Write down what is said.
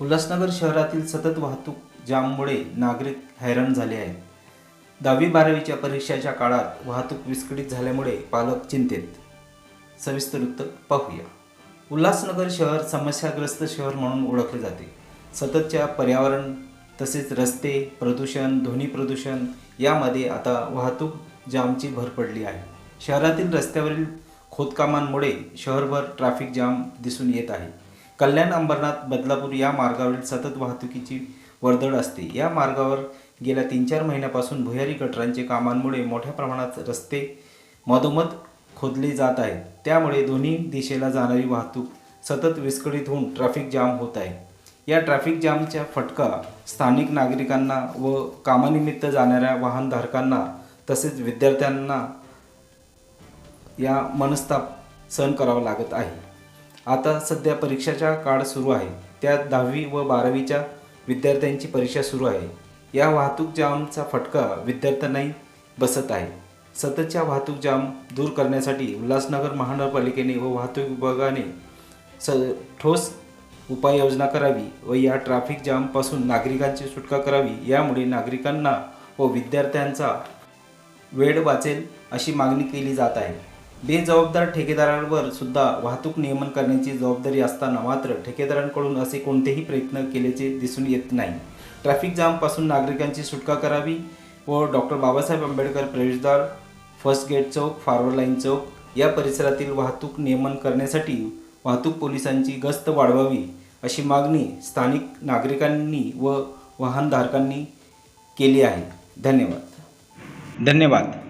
उल्हासनगर शहरातील सतत वाहतूक जाममुळे नागरिक हैराण झाले आहेत. दहावी बारावीच्या परीक्षेच्या काळात वाहतूक विस्कळीत झाल्यामुळे पालक चिंतेत. सविस्तर वृत्त पाहूया. उल्हासनगर शहर समस्याग्रस्त शहर म्हणून ओळखले जाते. सततच्या पर्यावरण तसेच रस्ते प्रदूषण ध्वनी प्रदूषण यामध्ये आता वाहतूक जामची भर पडली आहे. शहरातील रस्त्यावरील खोदकामांमुळे शहरभर ट्रॅफिक जाम दिसून येत आहे. कल्याण अंबरनाथ बदलापूर या मार्गावरील सतत वाहतुकीची वर्दळ असते. या मार्गावर गेल्या तीन चार महिन्यापासून भुयारी गटरांचे कामांमुळे मोठ्या प्रमाणात रस्ते मधोमध खोदले जात आहेत. त्यामुळे दोन्ही दिशेला जाणारी वाहतूक सतत विस्कळीत होऊन ट्रॅफिक जाम होत आहे. या ट्रॅफिक जामच्या फटका स्थानिक नागरिकांना व कामानिमित्त जाणाऱ्या वाहनधारकांना तसेच विद्यार्थ्यांना या मनस्ताप सहन करावा लागत आहे. आता सध्या परीक्षाचा काळ सुरू आहे. त्यात दहावी व बारावीच्या विद्यार्थ्यांची परीक्षा सुरू आहे. या वाहतूक जामचा फटका विद्यार्थ्यांनाही बसत आहे. सततच्या वाहतूक जाम दूर करण्यासाठी उल्हासनगर महानगरपालिकेने व वाहतूक विभागाने स ठोस उपाययोजना करावी व या ट्रॅफिक जामपासून नागरिकांची सुटका करावी यामुळे नागरिकांना व विद्यार्थ्यांचा वेळ वाचेल अशी मागणी केली जात आहे. बेजबाबदार ठेकेदारांवर सुद्धा वाहतूक नियमन करण्याची जबाबदारी असताना मात्र ठेकेदारांकडून असे कोणतेही प्रयत्न केल्याचे दिसून येत नाही. ट्रॅफिक जामपासून नागरिकांची सुटका करावी व डॉक्टर बाबासाहेब आंबेडकर प्रवेशद्वार फर्स्ट गेट चौक फॉरवर्ड लाईन चौक या परिसरातील वाहतूक नियमन करण्यासाठी वाहतूक पोलिसांची गस्त वाढवावी अशी मागणी स्थानिक नागरिकांनी व वाहनधारकांनी केली आहे. धन्यवाद. धन्यवाद.